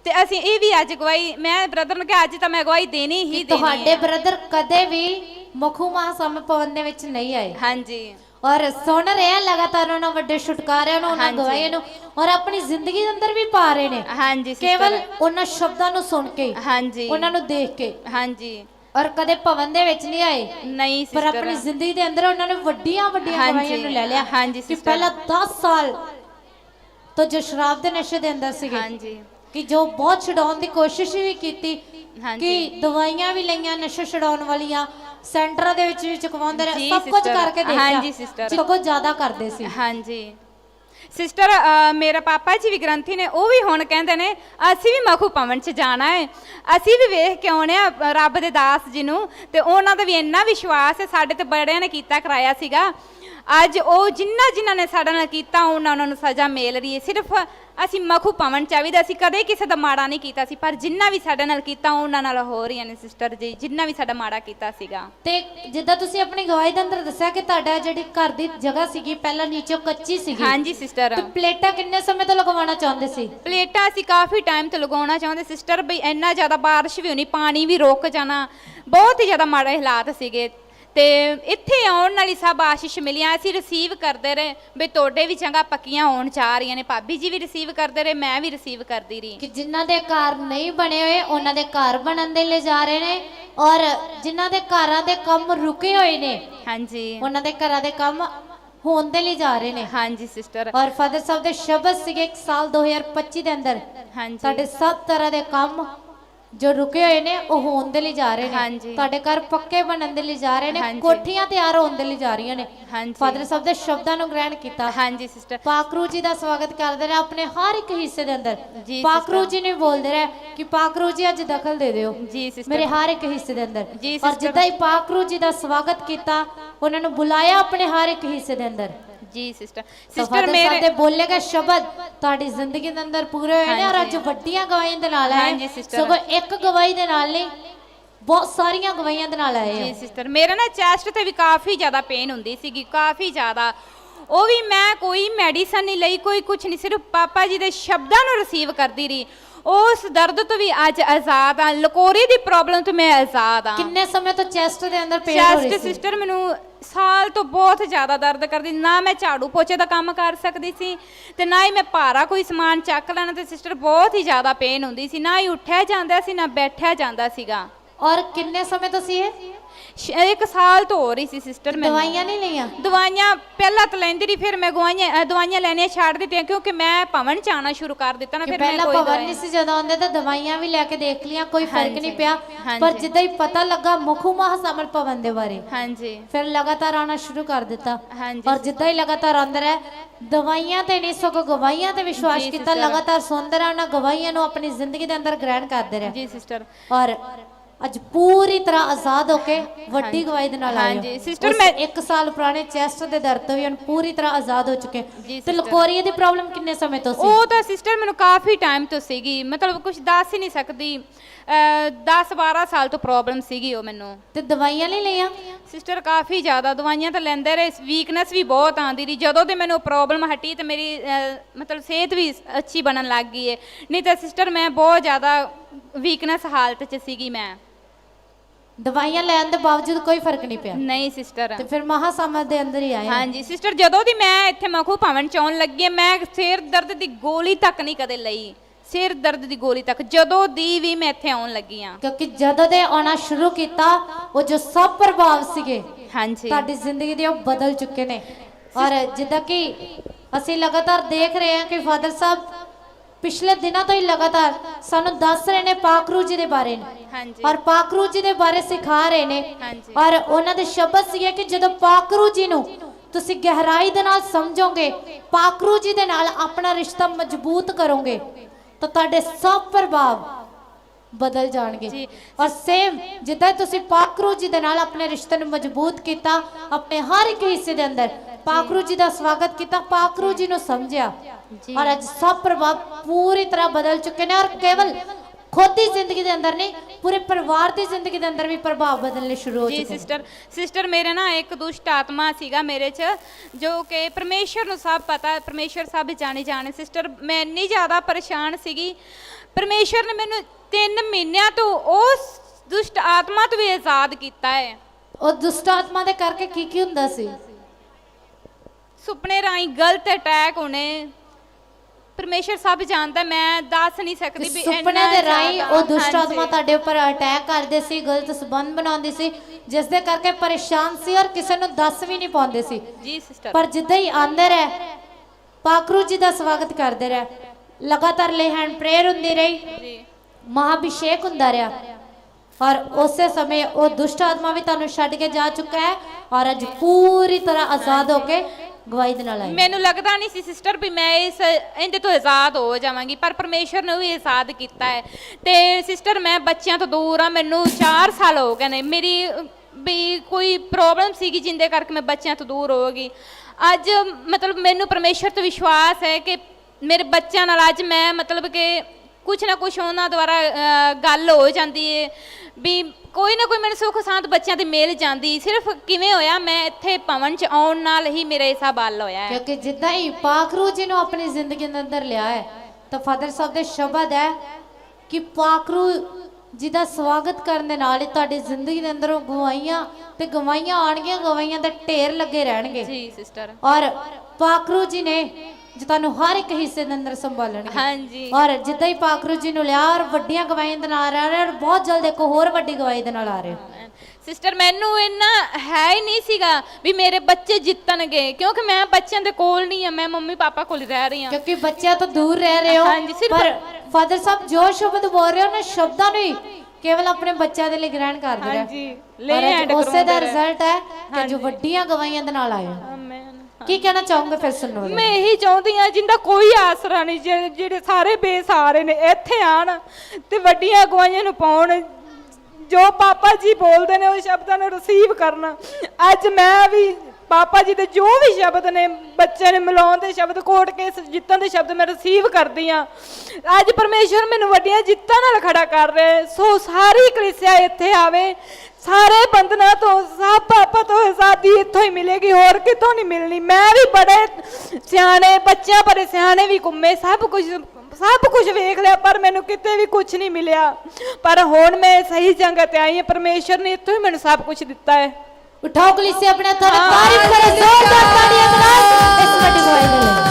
ਤੇ ਅਸੀਂ ਇਹ ਵੀ ਅੱਜ ਗਵਾਹੀ ਮੈਂ ਬ੍ਰਦਰ ਨੂੰ ਕਿਹਾ ਅੱਜ ਤਾਂ ਮੈਂ ਗਵਾਹੀ ਦੇਣੀ ਹੀ ਦੇਣੀ ਤੁਹਾਡੇ ਹੈ। ਬ੍ਰਦਰ ਕਦੇ ਵੀ ਮਖੂ ਮਹਾਸਮ ਭਵਨ ਦੇ ਵਿੱਚ ਨਹੀਂ ਆਏ। ਹਾਂਜੀ। ਔਰ ਸੁਣ ਰਹੇ ਆ ਲਗਾਤਾਰ ਉਹਨਾਂ ਵੱਡੇ ਛੁਟਕਾਰਿਆਂ ਨੂੰ ਉਹਨਾਂ ਹਾਂਜੀ। ਗਵਾਹੀਆਂ ਨੂੰ ਔਰ ਆਪਣੀ ਜ਼ਿੰਦਗੀ ਦੇ ਅੰਦਰ ਵੀ ਪਾ ਰਹੇ ਨੇ। ਹਾਂਜੀ ਕੇਵਲ ਉਹਨਾਂ ਸ਼ਬਦਾਂ ਨੂੰ ਸੁਣ ਕੇ ਹਾਂਜੀ। ਉਹਨਾਂ ਨੂੰ ਦੇਖ ਕੇ। ਹਾਂਜੀ। ਔਰ ਕਦੇ ਭਵਨ ਦੇ ਵਿੱਚ ਨਹੀਂ ਆਏ ਨਹੀਂ ਪਰ ਆਪਣੀ ਸਿਸਟਰ ਜ਼ਿੰਦਗੀ ਦੇ ਅੰਦਰ ਉਹਨਾਂ ਨੇ ਵੱਡੀਆਂ ਵੱਡੀਆਂ ਹਾਂਜੀ, ਗਵਾਹੀਆਂ ਨੂੰ ਲੈ ਲਿਆ ਹਾਂਜੀ, ਕਿ। ਪਹਿਲਾਂ 10 ਸਾਲ ਤੋਂ ਜੋ ਸ਼ਰਾਬ ਦੇ ਨਸ਼ੇ ਦੇ ਅੰਦਰ ਸੀਗੇ। ਹਾਂਜੀ। ਕਿ ਜੋ ਬਹੁਤ ਛਡਾਉਣ ਦੀ ਕੋਸ਼ਿਸ਼ ਵੀ ਕੀਤੀ। ਕਿ ਦਵਾਈਆਂ ਵੀ ਲਈਆਂ ਨਸ਼ਾ ਛਡਾਉਣ ਵਾਲੀਆਂ ਸੈਂਟਰਾਂ ਦੇ ਵਿੱਚ ਵੀ ਚੁਕਵਾਉਂਦੇ ਰਹੇ ਜੀ, ਸਭ ਕੁਝ sister। ਕਰਕੇ ਦੇਖਿਆ। ਹਾਂਜੀ, sister। ਸਗੋਂ ਜ਼ਿਆਦਾ ਕਰਦੇ ਸੀ। ਹਾਂਜੀ। ਸਿਸਟਰ ਮੇਰਾ ਪਾਪਾ ਜੀ ਵੀ ਗ੍ਰੰਥੀ ਨੇ ਉਹ ਵੀ ਹੁਣ ਕਹਿੰਦੇ ਨੇ ਅਸੀਂ ਵੀ ਮਖੂ ਪਵਨ ਚ ਜਾਣਾ ਹੈ। ਅਸੀਂ ਵੀ ਵੇਖ ਕੇ ਆਉਣੇ ਆ ਅ, ਰੱਬ ਦੇ ਦਾਸ ਜੀ ਨੂੰ ਤੇ ਉਹਨਾਂ ਦਾ ਵੀ ਇੰਨਾ ਵਿਸ਼ਵਾਸ ਹੈ ਸਾਡੇ ਤੇ ਬੜਿਆਂ ਨੇ ਕੀਤਾ ਕਰਾਇਆ ਸੀਗਾ। ਅੱਜ ਉਹ ਜਿੰਨਾ ਜਿਨ੍ਹਾਂ ਨੇ ਸਾਡੇ ਨਾਲ ਕੀਤਾ ਉਹਨਾਂ ਉਹਨਾਂ ਨੂੰ ਸਜ਼ਾ ਮਿਲ ਰਹੀ ਹੈ। ਸਿਰਫ ਅਸੀਂ ਮਖੂ ਪਵਨ ਚਾਹੀਦਾ ਅਸੀਂ ਕਦੇ ਕਿਸੇ ਦਾ ਮਾੜਾ ਨਹੀਂ ਕੀਤਾ ਸੀ ਪਰ ਜਿੰਨਾ ਵੀ ਸਾਡੇ ਨਾਲ ਕੀਤਾ ਉਹਨਾਂ ਨਾਲ ਹੋ ਰਹੀਆਂ ਨੇ ਸਿਸਟਰ ਜੀ ਜਿੰਨਾ ਵੀ ਸਾਡਾ ਮਾੜਾ ਕੀਤਾ ਸੀਗਾ। ਤੇ ਜਿੱਦਾਂ ਤੁਸੀਂ ਆਪਣੀ ਗਵਾਹੀ ਦੇ ਅੰਦਰ ਦੱਸਿਆ ਕਿ ਤੁਹਾਡਾ ਜਿਹੜੀ ਘਰ ਦੀ ਜਗ੍ਹਾ ਸੀਗੀ ਪਹਿਲਾਂ ਨੀਚੇ ਕੱਚੀ ਸੀਗੀ। ਹਾਂਜੀ ਸਿਸਟਰ ਤੇ ਪਲੇਟਾਂ ਕਿੰਨੇ ਸਮੇਂ ਤੋਂ ਲਗਵਾਉਣਾ ਚਾਹੁੰਦੇ ਸੀ? ਪਲੇਟਾਂ ਅਸੀਂ ਕਾਫੀ ਟਾਈਮ ਤੋਂ ਲਗਾਉਣਾ ਚਾਹੁੰਦੇ ਸਿਸਟਰ ਬਈ ਇੰਨਾ ਜ਼ਿਆਦਾ ਬਾਰਿਸ਼ ਵੀ ਹੋਣੀ ਪਾਣੀ ਵੀ ਰੁਕ ਜਾਣਾ ਬਹੁਤ ਹੀ ਜ਼ਿਆਦਾ ਮਾੜੇ ਹਾਲਾਤ ਸੀਗੇ। ਤੇ ਇੱਥੇ ਆਉਣ ਹੀ ਸਭ ਆਸ਼ੀਸ਼ ਮਿਲੀਆਂ। ਅਸੀਂ ਰਿਸੀਵ ਕਰਦੇ ਰਹੇ ਬਈ ਤੁਹਾਡੇ ਵੀ ਚੰਗਾ ਪੱਕੀਆਂ ਹੋਣ ਚਾਹ ਰਹੀਆਂ ਨੇ। ਭਾਬੀ ਜੀ ਵੀ ਰਿਸੀਵ ਕਰਦੇ ਰਹੇ ਮੈਂ ਵੀ ਰਿਸੀਵ ਕਰਦੀ ਰਹੀ। ਕਿ ਜਿਨ੍ਹਾਂ ਦੇ ਘਰ ਨਹੀਂ ਬਣੇ ਹੋਏ ਉਹਨਾਂ ਦੇ ਘਰ ਬਣਨ ਦੇ ਲਈ ਜਾ ਰਹੇ ਨੇ। ਔਰ ਜਿਨ੍ਹਾਂ ਦੇ ਘਰਾਂ ਦੇ ਕੰਮ ਰੁਕੇ ਹੋਏ ਨੇ ਹਾਂਜੀ। ਉਹਨਾਂ ਦੇ ਘਰਾਂ ਦੇ ਕੰਮ ਹੋਣ ਦੇ ਲਈ ਜਾ ਰਹੇ ਨੇ। ਹਾਂਜੀ ਸਿਸਟਰ ਔਰ ਫਾਦਰ ਸਾਹਿਬ ਦੇ ਸ਼ਬਦ ਸੀਗੇ ਇੱਕ ਸਾਲ 2025 ਦੇ ਅੰਦਰ। ਹਾਂਜੀ। ਸਾਡੇ ਸੱਤ ਤਰ੍ਹਾਂ ਦੇ ਕੰਮ ਜੋ ਰੁਕੇ ਹੋਏ ਨੇ ਉਹ ਹੋਣ ਦੇ ਲਈ ਜਾ ਰਹੇ ਨੇ। ਹਾਂਜੀ। ਤੁਹਾਡੇ ਘਰ ਪੱਕੇ ਬਣਨ ਦੇ ਲਈ ਜਾ ਰਹੇ ਨੇ ਹਾਂਜੀ। ਕੋਠੀਆਂ ਤਿਆਰ ਹੋਣ ਦੇ ਲਈ ਜਾ ਰਹੀਆਂ ਨੇ। ਹਾਂਜੀ। ਫਾਦਰ ਸਾਹਿਬ ਦੇ ਸ਼ਬਦਾਂ ਨੂੰ ਗ੍ਰਹਿਣ ਕੀਤਾ। ਹਾਂਜੀ ਸਿਸਟਰ ਪਾਕਰੂ ਜੀ ਦਾ ਸਵਾਗਤ ਕਰਦੇ ਰਹੇ ਆਪਣੇ ਹਰ ਇੱਕ ਹਿੱਸੇ ਦੇ ਅੰਦਰ। ਜੀ, ਪਾਕਰੂ sister। ਜੀ ਨੇ ਬੋਲਦੇ ਰਹੇ ਕਿ ਪਾਕਰੂ ਜੀ ਅੱਜ ਦਖਲ ਦੇ ਦਿਓ। ਜੀ ਸਿਸਟਰ ਮੇਰੇ ਹਰ ਇੱਕ ਹਿੱਸੇ ਦੇ ਅੰਦਰ। ਜੀ, ਔਰ sister। ਜਿੱਦਾਂ ਹੀ ਪਾਕਰੂ ਜੀ ਦਾ ਸਵਾਗਤ ਕੀਤਾ ਉਹਨਾਂ ਨੂੰ ਬੁਲਾਇਆ ਆਪਣੇ ਹਰ ਇੱਕ ਹਿੱਸੇ ਦੇ ਅੰਦਰ। ਜੀ ਸਿਸਟਰ ਸਿਸਟਰ ਸਿਸਟਰ ਮੇਰੇ ਮੇਰੇ ਦੇ ਸ਼ਬਦ ਤੁਹਾਡੀ ਜ਼ਿੰਦਗੀ ਦੇ ਅੰਦਰ ਪੂਰੇ ਹੋਏ ਨੇ ਔਰ ਅੱਜ। ਵੱਡੀਆਂ ਗਵਾਹੀਆਂ ਦੇ ਨਾਲ ਆਏ ਹਾਂਜੀ, sister। ਸਗੋਂ ਇੱਕ ਗਵਾਹੀ ਦੇ ਨਾਲ ਨਹੀਂ ਬਹੁਤ ਸਾਰੀਆਂ ਗਵਾਹੀਆਂ ਦੇ ਨਾਲ ਆਏ ਜੀ ਸਿਸਟਰ ਮੇਰੇ ਨਾ ਚੈਸਟ ਤੇ ਵੀ ਕਾਫੀ ਜ਼ਿਆਦਾ ਪੇਨ ਹੁੰਦੀ ਸੀਗੀ ਕਾਫੀ ਜ਼ਿਆਦਾ। ਉਹ ਵੀ ਮੈਂ ਕੋਈ ਮੈਡੀਸਨ ਨਹੀਂ ਲਈ ਕੋਈ ਕੁਝ ਨਹੀਂ ਸਿਰਫ ਪਾਪਾ ਜੀ ਦੇ ਸ਼ਬਦਾਂ ਨੂੰ ਰਿਸੀਵ ਕਰਦੀ ਰਹੀ। ਉਸ ਦਰਦ ਤੋਂ ਵੀ ਅੱਜ ਆਜ਼ਾਦ ਆ ਲਕੋਰੀ ਦੀ ਪ੍ਰੋਬਲਮ ਤੋਂ ਮੈਂ ਆਜ਼ਾਦ ਆ ਕਿੰਨੇ ਸਮੇਂ ਤੋਂ ਚੈਸਟ ਦੇ ਅੰਦਰ ਪੇਨ ਹੋ ਰਹੀ ਚੈਸਟ ਸੀ? ਸਿਸਟਰ ਮੈਨੂੰ ਸਾਲ ਤੋਂ ਬਹੁਤ ਜ਼ਿਆਦਾ ਦਰਦ ਕਰਦੀ ਨਾ ਮੈਂ ਝਾੜੂ ਪੋਚੇ ਦਾ ਕੰਮ ਕਰ ਸਕਦੀ ਸੀ ਤੇ ਨਾ ਹੀ ਮੈਂ ਭਾਰਾ ਕੋਈ ਸਮਾਨ ਚੱਕ ਲੈਣਾ ਤੇ ਸਿਸਟਰ ਬਹੁਤ ਹੀ ਜ਼ਿਆਦਾ ਪੇਨ ਹੁੰਦੀ ਸੀ। ਨਾ ਹੀ ਉੱਠਿਆ ਜਾਂਦਾ ਸੀ ਨਾ ਬੈਠਿਆ ਜਾਂਦਾ ਸੀਗਾ। ਔਰ ਕਿੰਨੇ ਸਮੇਂ ਤੋਂ ਸੀ ਇਹ? ਸ਼- ਇੱਕ ਸਾਲ ਤੋਂ ਹੋ ਰਹੀ ਸੀ ਸਿਸਟਰ ਮੈਨੂੰ। ਦਵਾਈਆਂ ਨਹੀਂ ਲਈਆਂ? ਦਵਾਈਆਂ ਪਹਿਲਾਂ ਤਾਂ ਲੈਂਦੀ ਰਹੀ ਫਿਰ ਮੈਂ ਗਵਾਈਆਂ ਅ, ਦਵਾਈਆਂ ਲੈਣੀਆਂ ਛੱਡ ਦਿੱਤੀਆਂ ਕਿਉਂਕਿ ਮੈਂ ਭਵਨ ਚ ਆਉਣਾ ਸ਼ੁਰੂ ਕਰ ਦਿੱਤਾ ਨਾ ਕਿ ਫਿਰ ਮੈਂ ਪਹਿਲਾਂ ਕੋਈ ਭਵਨ ਦਵਾਈ- ਨਹੀਂ ਸੀ ਜਦੋਂ ਆਉਂਦੇ ਤਾਂ ਦਵਾਈਆਂ ਵੀ ਲੈ ਕੇ ਦੇਖ ਲੀਆਂ ਕੋਈ ਫ਼ਰਕ ਹਾਂਜੀ, ਨਹੀਂ ਪਿਆ। ਹਾਂਜੀ। ਪਰ ਜਿੱਦਾਂ ਹੀ ਪਤਾ ਲੱਗਾ ਮੁਖੂ ਮਹਾਸਮਰ ਭਵਨ ਦੇ ਬਾਰੇ ਹਾਂਜੀ। ਫਿਰ ਲਗਾਤਾਰ ਆਉਣਾ ਸ਼ੁਰੂ ਕਰ ਦਿੱਤਾ। ਹਾਂਜੀ। ਔਰ ਜਿੱਦਾਂ ਹੀ ਲਗਾਤਾਰ ਆਉਂਦਾ ਰਿਹਾ ਦਵਾਈਆਂ ਤੇ ਨਹੀਂ ਸਗੋਂ ਗਵਾਹੀਆਂ ਤੇ ਵਿਸ਼ਵਾਸ ਜੀ, ਕੀਤਾ sister। ਲਗਾਤਾਰ ਸੁਣਦੇ ਰਿਹਾ ਉਹਨਾਂ ਗਵਾਹੀਆਂ ਨੂੰ ਆਪਣੀ ਜ਼ਿੰਦਗੀ ਦੇ ਅੰਦਰ ਗ੍ਰਹਿਣ ਕਰਦੇ ਰਹੇ। ਜੀ ਸਿਸਟਰ ਔਰ ਅੱਜ ਪੂਰੀ ਤਰ੍ਹਾਂ ਆਜ਼ਾਦ ਹੋ ਕੇ ਵੱਡੀ। ਗਵਾਹੀ ਦੇ ਨਾਲ ਆਏ ਹੋ। ਹਾਂਜੀ, ਉਸ ਮੈਂ- ਇੱਕ ਸਾਲ ਪੁਰਾਣੇ ਚੈਸਟ ਦੇ ਦਰਦ ਤੋਂ ਵੀ ਹੁਣ ਪੂਰੀ ਤਰ੍ਹਾਂ ਆਜ਼ਾਦ ਹੋ ਚੁੱਕੇ ਤੇ। ਲਕੋਰੀਏ ਦੀ ਪ੍ਰੋਬਲਮ ਕਿੰਨੇ ਸਮੇਂ ਤੋਂ ਸੀ? ਉਹ ਤਾਂ ਸਿਸਟਰ ਮੈਨੂੰ ਕਾਫੀ ਟਾਈਮ ਤੋਂ ਸੀਗੀ। ਮਤਲਬ ਕੁਝ ਦੱਸ ਹੀ ਨਹੀਂ ਸਕਦੀ। 10 12 ਸਾਲ ਤੋਂ ਪ੍ਰੋਬਲਮ ਸੀਗੀ ਉਹ ਮੈਨੂੰ। ਤੇ ਦਵਾਈਆਂ ਨਹੀਂ ਲਈਆਂ? ਸਿਸਟਰ ਕਾਫੀ ਜ਼ਿਆਦਾ ਦਵਾਈਆਂ ਤਾਂ ਲੈਂਦੇ ਰਹੇ। ਵੀਕਨੈਸ ਵੀ ਬਹੁਤ ਆਉਂਦੀ ਰਹੀ। ਜਦੋਂ ਤੇ ਮੈਨੂੰ ਪ੍ਰੋਬਲਮ ਹਟੀ ਤੇ ਮੇਰੀ ਮਤਲਬ ਸਿਹਤ ਵੀ ਅੱਛੀ ਬਣਨ ਲੱਗ ਗਈ ਹੈ ਨਹੀਂ ਤਾਂ ਸਿਸਟਰ ਮੈਂ ਬਹੁਤ ਜ਼ਿਆਦਾ ਵੀਕਨੈਸ ਹਾਲਤ 'ਚ ਸੀਗੀ ਮੈਂ। ਦਵਾਈਆਂ ਲੈਣ ਦੇ ਬਾਵਜੂਦ ਕੋਈ ਫ਼ਰਕ ਨਹੀਂ ਪਿਆ। ਨਹੀਂ ਸਿਸਟਰ ਤੇ ਫਿਰ ਮਹਾਸਮਰ ਦੇ ਅੰਦਰ ਹੀ ਆਏ। ਹੋ। ਹਾਂਜੀ ਸਿਸਟਰ ਜਦੋਂ ਦੀ ਮੈਂ ਇੱਥੇ ਮਖੂ ਭਵਨ ਚ ਆਉਣ ਲੱਗੀ ਹਾਂ, ਮੈਂ ਸਿਰ ਦਰਦ ਦੀ ਗੋਲੀ ਤੱਕ ਨਹੀਂ ਕਦੇ ਲਈ। ਸਿਰ ਦਰਦ ਦੀ ਗੋਲੀ ਤੱਕ ਜਦੋਂ ਦੀ ਵੀ ਮੈਂ ਇੱਥੇ ਆਉਣ ਲੱਗੀ ਆ ਕਿਉਂਕਿ ਜਦੋਂ ਦੇ ਆਉਣਾ ਸ਼ੁਰੂ ਕੀਤਾ ਉਹ ਜੋ ਸਭ ਪ੍ਰਭਾਵ ਸੀਗੇ ਹਾਂਜੀ। ਤੁਹਾਡੀ ਜ਼ਿੰਦਗੀ ਦੇ ਉਹ ਬਦਲ ਚੁੱਕੇ ਨੇ। ਔਰ ਜਿੱਦਾਂ ਕਿ ਅਸੀਂ ਲਗਾਤਾਰ ਦੇਖ ਰਹੇ ਹਾਂ ਕਿ ਫਾਦਰ ਸਾਹਿਬ ਪਿਛਲੇ ਦਿਨਾਂ ਤੋਂ ਹੀ ਲਗਾਤਾਰ ਸਾਨੂੰ ਦੱਸ ਰਹੇ ਨੇ ਪਾਕਰੂ ਜੀ ਦੇ ਬਾਰੇ ਹਾਂਜੀ। ਔਰ ਪਾਕਰੂ ਜੀ ਦੇ ਬਾਰੇ ਸਿਖਾ ਰਹੇ ਨੇ। ਔਰ ਉਹਨਾਂ ਦੇ ਸ਼ਬਦ ਸੀਗੇ ਕਿ ਜਦੋਂ ਪਾਕਰੂ ਜੀ ਨੂੰ ਤੁਸੀਂ ਗਹਿਰਾਈ ਦੇ ਨਾਲ ਸਮਝੋਗੇ ਪਾਕਰੂ ਜੀ ਦੇ ਨਾਲ ਆਪਣਾ ਰਿਸ਼ਤਾ ਮਜ਼ਬੂਤ ਕਰੋਗੇ ਤਾਂ ਤੁਹਾਡੇ ਸਭ ਪ੍ਰਭਾਵ ਬਦਲ ਜਾਣਗੇ ਜੀ। ਔਰ ਸੇਮ ਜਿੱਦਾਂ ਤੁਸੀਂ ਪਾਕਰੂ ਜੀ ਦੇ ਨਾਲ ਆਪਣੇ ਰਿਸ਼ਤੇ ਨੂੰ ਮਜ਼ਬੂਤ ਕੀਤਾ ਆਪਣੇ ਹਰ ਇੱਕ ਹਿੱਸੇ ਦੇ ਅੰਦਰ ਪਾਕਰੂ ਜੀ ਦਾ ਸਵਾਗਤ ਕੀਤਾ ਪਾਕਰੂ ਜੀ ਨੂੰ ਸਮਝਿਆ ਜੀ। ਔਰ ਅੱਜ ਸਭ ਪ੍ਰਭਾਵ ਪੂਰੀ ਤਰ੍ਹਾਂ ਬਦਲ ਚੁੱਕੇ ਨੇ ਔਰ ਕੇਵਲ ਖੁਦ ਦੀ ਜ਼ਿੰਦਗੀ ਦੇ ਅੰਦਰ ਨਹੀਂ ਪੂਰੇ ਪਰਿਵਾਰ ਦੀ ਜ਼ਿੰਦਗੀ ਦੇ ਅੰਦਰ ਵੀ ਪ੍ਰਭਾਵ ਬਦਲਨੇ ਸ਼ੁਰੂ ਹੋ ਜੀ ਚੁੱਕੇ ਨੇ ਸਿਸਟਰ ਸਿਸਟਰ ਮੇਰੇ ਨਾ ਇੱਕ ਦੁਸ਼ਟ ਆਤਮਾ ਸੀਗਾ ਮੇਰੇ 'ਚ ਜੋ ਕਿ ਪਰਮੇਸ਼ਰ ਨੂੰ ਸਭ ਪਤਾ ਪਰਮੇਸ਼ਰ ਸਭ ਜਾਣੇ ਜਾਣੇ ਸਿਸਟਰ ਮੈਂ ਇੰਨੀ ਜ਼ਿਆਦਾ ਪਰੇਸ਼ਾਨ ਸੀਗੀ ਪਰਮੇਸ਼ਰ ਨੇ ਮੈਨੂੰ 3 ਮਹੀਨਿਆਂ ਤੋਂ ਉਸ ਦੁਸ਼ਟ ਆਤਮਾ ਤੋਂ ਵੀ ਆਜ਼ਾਦ ਕੀਤਾ ਹੈ। ਉਹ ਦੁਸ਼ਟ ਆਤਮਾ ਦੇ ਕਰਕੇ ਕੀ ਕੀ ਹੁੰਦਾ ਸੀ? ਸੁਪਨੇ ਰਾਹੀਂ ਗਲਤ ਅਟੈਕ ਹੋਣੇ। ਪਰਮੇਸ਼ਰ ਸਭ ਜਾਣਦਾ ਮੈਂ ਦੱਸ ਨਹੀਂ ਸਕਦੀ ਵੀ ਸੁਪਨੇ ਦੇ ਰਾਹੀਂ ਉਹ ਦੁਸ਼ਟ। ਆਤਮਾ ਤੁਹਾਡੇ ਉੱਪਰ ਅਟੈਕ ਕਰਦੇ ਸੀ ਗਲਤ ਸਬੰਧ ਬਣਾਉਂਦੀ ਸੀ ਜਿਸ ਦੇ ਕਰਕੇ ਪਰੇਸ਼ਾਨ ਸੀ ਔਰ ਕਿਸੇ ਨੂੰ ਦੱਸ ਵੀ ਨਹੀਂ ਪਾਉਂਦੇ ਸੀ। ਜੀ ਸਿਸਟਰ ਪਰ ਜਿੱਦਾਂ ਹੀ ਆਂਦੇ ਰਹੇ ਪਾਕਰੂ ਜੀ ਦਾ ਸਵਾਗਤ ਕਰਦੇ ਰਹੇ। ਲਗਾਤਾਰ ਲੈ ਹੈਂਡ ਪ੍ਰੇਅਰ ਹੁੰਦੀ ਰਹੀ। ਜੀ। ਮਹਾਭਿਸ਼ੇਕ ਹੁੰਦਾ ਰਿਹਾ। ਔਰ ਉਸੇ ਸਮੇਂ ਉਹ ਦੁਸ਼ਟ ਆਤਮਾ ਵੀ ਤੁਹਾਨੂੰ ਛੱਡ ਕੇ ਜਾ ਚੁੱਕਾ ਹੈ ਔਰ ਅੱਜ ਪੂਰੀ ਤਰ੍ਹਾਂ ਆਜ਼ਾਦ ਹੋ ਕੇ ਗਵਾਹੀ ਦੇ ਨਾਲ ਆਏ। ਮੈਨੂੰ ਲੱਗਦਾ ਨਹੀਂ ਸੀ ਸਿਸਟਰ ਵੀ ਮੈਂ ਇਸ, ਇਹਦੇ ਤੋਂ ਆਜ਼ਾਦ ਹੋ ਜਾਵਾਂਗੀ, ਪਰ ਪਰਮੇਸ਼ਰ ਨੇ ਵੀ ਆਜ਼ਾਦ ਕੀਤਾ ਹੈ। ਤੇ ਸਿਸਟਰ, ਮੈਂ ਬੱਚਿਆਂ ਤੋਂ ਦੂਰ ਆ ਮੈਨੂੰ 4 ਸਾਲ ਹੋ ਗਏ ਨੇ। ਮੇਰੀ, ਵੀ ਕੋਈ ਪ੍ਰੋਬਲਮ ਸੀਗੀ ਜਿੰਦੇ ਕਰਕੇ ਮੈਂ ਬੱਚਿਆਂ ਤੋਂ ਦੂਰ ਹੋ ਗਈ। ਅੱਜ ਮਤਲਬ ਮੈਨੂੰ ਪਰਮੇਸ਼ਰ ਤੇ ਵਿਸ਼ਵਾਸ ਹੈ ਕਿ ਮੇਰੇ ਬੱਚਿਆਂ ਨਾਲ ਅੱਜ ਮੈਂ ਮਤਲਬ ਕਿ ਕੁਛ ਨਾ ਕੁਛ ਉਹਨਾਂ ਦੁਆਰਾ ਗੱਲ ਹੋ ਜਾਂਦੀ ਹੈ ਵੀ ਕੋਈ ਨਾ ਕੋਈ ਮੈਨੂੰ ਸੁੱਖ ਸਾਂਤ ਬੱਚਿਆਂ ਦੇ ਮਿਲ ਜਾਂਦੀ। ਸਿਰਫ ਕਿਵੇਂ ਹੋਇਆ ਮੈਂ ਇੱਥੇ ਪਵਨ ਚ ਆਉਣ ਨਾਲ ਹੀ ਮੇਰੇ ਇਹ ਸਭ ਹੱਲ ਹੋਇਆ ਹੈ। ਕਿਉਂਕਿ ਜਿੱਦਾਂ ਹੀ ਪਾਖਰੂ ਜੀ ਨੂੰ ਆਪਣੀ ਜ਼ਿੰਦਗੀ ਦੇ ਅੰਦਰ ਲਿਆ ਹੈ ਤਾਂ ਫਾਦਰ ਸਾਹਿਬ ਦੇ ਸ਼ਬਦ ਹੈ ਕਿ ਪਾਖਰੂ ਜੀ ਦਾ ਸਵਾਗਤ ਕਰਨ ਦੇ ਨਾਲ ਹੀ ਤੁਹਾਡੀ ਜ਼ਿੰਦਗੀ ਦੇ ਅੰਦਰੋਂ ਗਵਾਈਆਂ ਤੇ ਗਵਾਈਆਂ ਆਣਗੀਆਂ ਗਵਾਈਆਂ ਦੇ ਢੇਰ ਲੱਗੇ ਰਹਿਣਗੇ। ਜੀ ਸਿਸਟਰ ਔਰ ਪਾਖਰੂ ਜੀ ਨੇ ਜੋ ਤੁਹਾਨੂੰ ਹਰ ਇੱਕ ਹਿੱਸੇ ਦੇ ਅੰਦਰ ਸੰਭਾਲਣਗੇ। ਹਾਂਜੀ। ਔਰ ਜਿੱਦਾਂ ਹੀ ਪਾਖਰੂ ਜੀ ਨੂੰ ਲਿਆ ਔਰ ਵੱਡੀਆਂ ਗਵਾਈਆਂ ਦੇ ਨਾਲ ਆ ਰਹੇ ਔਰ ਬਹੁਤ ਜਲਦ ਇੱਕ ਹੋਰ ਵੱਡੀ ਗਵਾਹੀ ਦੇ ਨਾਲ ਆ ਰਹੇ। ਹੋ ਸਿਸਟਰ ਮੈਨੂੰ ਇੰਨਾ ਹੈ ਹੀ ਨਹੀਂ ਸੀਗਾ ਵੀ ਮੇਰੇ ਬੱਚੇ ਜਿੱਤਣਗੇ ਕਿਉਂਕਿ ਮੈਂ ਬੱਚਿਆਂ ਦੇ ਕੋਲ ਨਹੀਂ ਆ ਮੈਂ ਮੰਮੀ ਪਾਪਾ ਕੋਲ ਹੀ ਰਹਿ ਰਹੀ ਹਾਂ। ਕਿਉਂਕਿ ਬੱਚਿਆਂ ਤੋਂ ਦੂਰ ਰਹਿ ਰਹੇ ਹੋ ਸਿਰਫ- ਪਰ ਫਾਦਰ ਸਾਹਿਬ ਜੋ ਸ਼ਬਦ ਬੋਲ ਰਹੇ ਹੋ ਨਾ ਸ਼ਬਦਾਂ ਨੂੰ ਹੀ ਕੇਵਲ ਆਪਣੇ ਬੱਚਿਆਂ ਦੇ ਲਈ ਗ੍ਰਹਿਣ ਕਰਦੇ ਰਹੇ। ਹਾਂਜੀ ਲੈ ਔਰ ਅੱਜ ਉਸੇ ਦਾ ਰਿਜ਼ਲਟ ਹੈ ਕਿ ਜੋ ਵੱਡੀਆਂ ਗਵਾਈਆਂ ਦੇ ਨਾਲ ਆਏ ਹੋ। ਕੀ ਕਹਿਣਾ ਚਾਹੋਗੇ ਫਿਰ ਸੁਣੋ ਮੈਂ ਇਹੀ ਚਾਹੁੰਦੀ ਆ ਜਿੰਦਾ ਕੋਈ ਆਸਰਾ ਨਹੀਂ ਜਿਹੜੇ ਜਿਹੜੇ ਸਾਰੇ ਬੇਸਹਾਰੇ ਨੇ, ਇੱਥੇ ਆਣ ਤੇ ਵੱਡੀਆਂ ਗਵਾਈਆਂ ਨੂੰ ਪਾਉਣ। ਜੋ ਪਾਪਾ ਜੀ ਬੋਲਦੇ ਨੇ, ਉਹ ਸ਼ਬਦਾਂ ਨੂੰ ਰਿਸੀਵ ਕਰਨਾ। ਅੱਜ ਮੈਂ ਵੀ ਪਾਪਾ ਜੀ ਦੇ ਜੋ ਵੀ ਸ਼ਬਦ ਨੇ ਬੱਚੇ ਨੇ ਮਿਲਾਉਣ ਦੇ ਸ਼ਬਦ, ਕੋਟ ਕੇ ਸ- ਜਿੱਤਣ ਦੇ ਸ਼ਬਦ ਮੈਂ ਰਿਸੀਵ ਕਰਦੀ ਆ ਅੱਜ ਪਰਮੇਸ਼ਵਰ ਮੈਨੂੰ ਵੱਡੀਆਂ ਜਿੱਤਾਂ ਨਾਲ ਖੜਾ ਕਰ ਰਿਹਾ ਹੈ। ਸੋ ਸਾਰੀ ਕਲੀਸਿਆ ਇੱਥੇ ਆਵੇ ਸਾਰੇ ਬੰਧਨਾਂ ਤੋਂ ਸਭ ਪਾਪਾ ਤੋਂ ਆਜ਼ਾਦੀ ਇੱਥੋਂ ਹੀ ਮਿਲੇਗੀ ਹੋਰ ਕਿਤੋਂ ਨਹੀਂ ਮਿਲਣੀ? ਮੈਂ ਵੀ ਬੜੇ ਸਿਆਣੇ ਬੱਚਿਆਂ ਪਰ ਸਿਆਣੇ ਵੀ ਘੁੰਮੇ ਸਭ ਕੁਝ ਸਭ ਕੁਝ ਵੇਖ ਲਿਆ ਪਰ ਮੈਨੂੰ ਕਿਤੇ ਵੀ ਕੁਝ ਨਹੀਂ ਮਿਲਿਆ। ਪਰ ਹੁਣ ਮੈਂ ਸਹੀ ਜਗ੍ਹਾ ਤੇ ਆਈ ਹਾਂ ਪਰਮੇਸ਼ਰ ਨੇ ਇੱਥੋਂ ਹੀ ਮੈਨੂੰ ਸਭ ਕੁਝ ਦਿੱਤਾ ਹੈ। ਉਠਾਓ ਕਲੀਸੇ ਆਪਣੇ ਤਾਰੀਫ ਕਰੋ ਜ਼ੋਰਦਾਰ ਤਾੜੀਆਂ ਦੇ ਨਾਲ ਇਸ ਵੱਡੀ ਗਵਾਹੀ ਦੇ ਲਈ